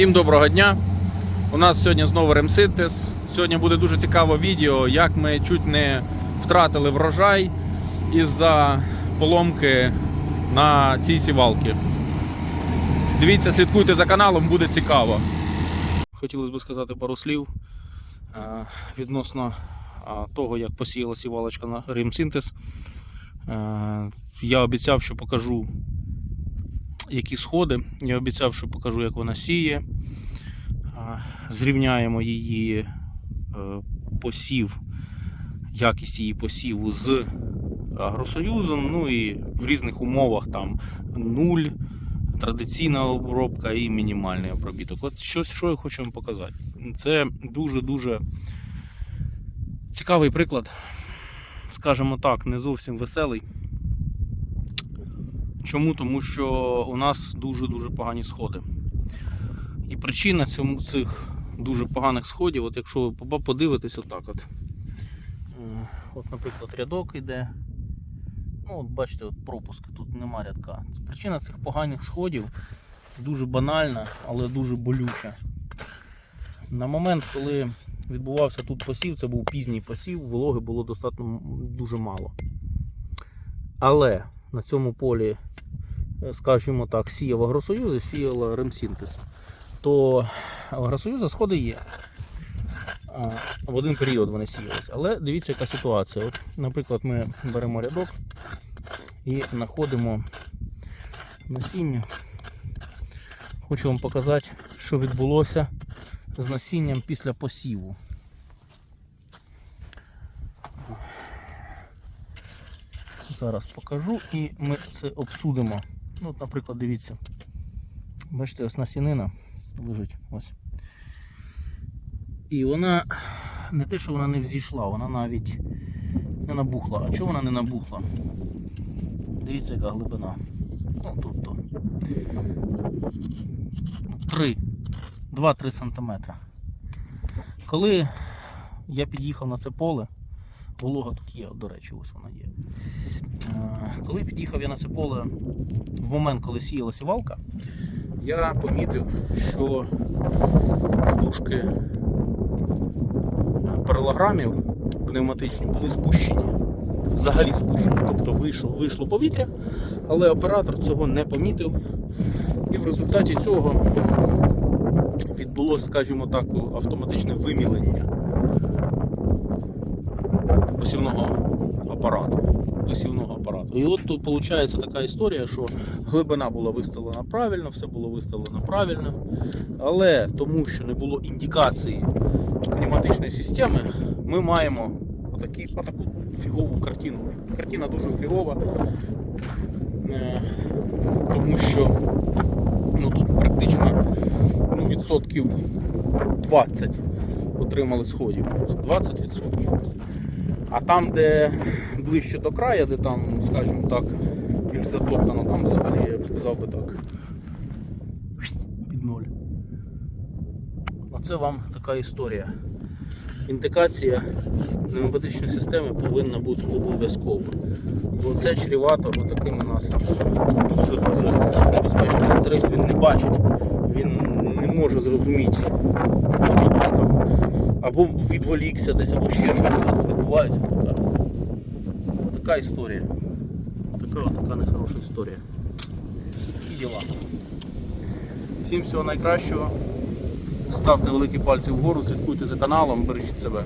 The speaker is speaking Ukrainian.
Всім доброго дня! У нас сьогодні знову ремсинтез. Сьогодні буде дуже цікаве відео, як ми чуть не втратили врожай із-за поломки на цій сівалці. Дивіться, слідкуйте за каналом, буде цікаво. Хотілося б сказати пару слів е, відносно того, як посіяла сівалочка на ремсинтез. Е, Я обіцяв, що покажу які сходи. Я обіцяв, що покажу, як вона сіє. Зрівняємо її е, посів, якість її посіву з Агросоюзом. Ну і в різних умовах там нуль, традиційна обробка і мінімальний обробіток. От щось, що я хочу вам показати. Це дуже-дуже цікавий приклад, скажімо так, не зовсім веселий. Чому? Тому що у нас дуже-дуже погані сходи. І причина цьому, цих дуже поганих сходів, от якщо ви подивитесь отак от. Е, От, наприклад, рядок йде. Ну, от бачите, от пропуски, тут нема рядка. Причина цих поганих сходів дуже банальна, але дуже болюча. На момент, коли відбувався тут посів, це був пізній посів, вологи було достатньо дуже мало. Але на цьому полі, скажімо так, сіяв Агросоюз і сіяла ремсінтез, то Агросоюза сходи є. В один період вони сіялись. Але дивіться, яка ситуація. От, наприклад, ми беремо рядок і знаходимо насіння. Хочу вам показати, що відбулося з насінням після посіву. Зараз покажу і ми це обсудимо. Ну, от, наприклад, дивіться. Бачите, ось насінина лежить. Ось. І вона не те, що вона не взійшла, вона навіть не набухла. А чого вона не набухла? Дивіться, яка глибина. Ну, тут то. 3. 2-3 см. Коли я під'їхав на це поле, волога тут є, до речі, ось вона є. Е, Коли під'їхав я на це поле в момент, коли сіяла сівалка, я помітив, що подушки е, паралограмів пневматичні були спущені. Взагалі спущені. Тобто вийшло, вийшло повітря, але оператор цього не помітив. І в результаті цього відбулося, скажімо так, автоматичне вимілення посівного апарату. І от тут виходить така історія, що глибина була виставлена правильно, все було виставлено правильно, але тому, що не було індикації пневматичної системи, ми маємо отакі, отаку фігову картину. Картина дуже фігова, е, тому що ну, тут практично ну, відсотків 20 отримали сходів. 20%. А там, де ближче до краю, де там, скажімо так, більш затоптано, там взагалі я б сказав би так. Під ноль. Оце вам така історія. Індикація пневматичної системи повинна бути обов'язково. Бо це чревато такими наслідками. Дуже-дуже небезпечний тракторист, він не бачить, він не може зрозуміти. Або відволікся десь, або ще щось відбувається така. Історія. Така, така нехороша історія. Такі діла. Всім всього найкращого. Ставте великі пальці вгору, слідкуйте за каналом, бережіть себе.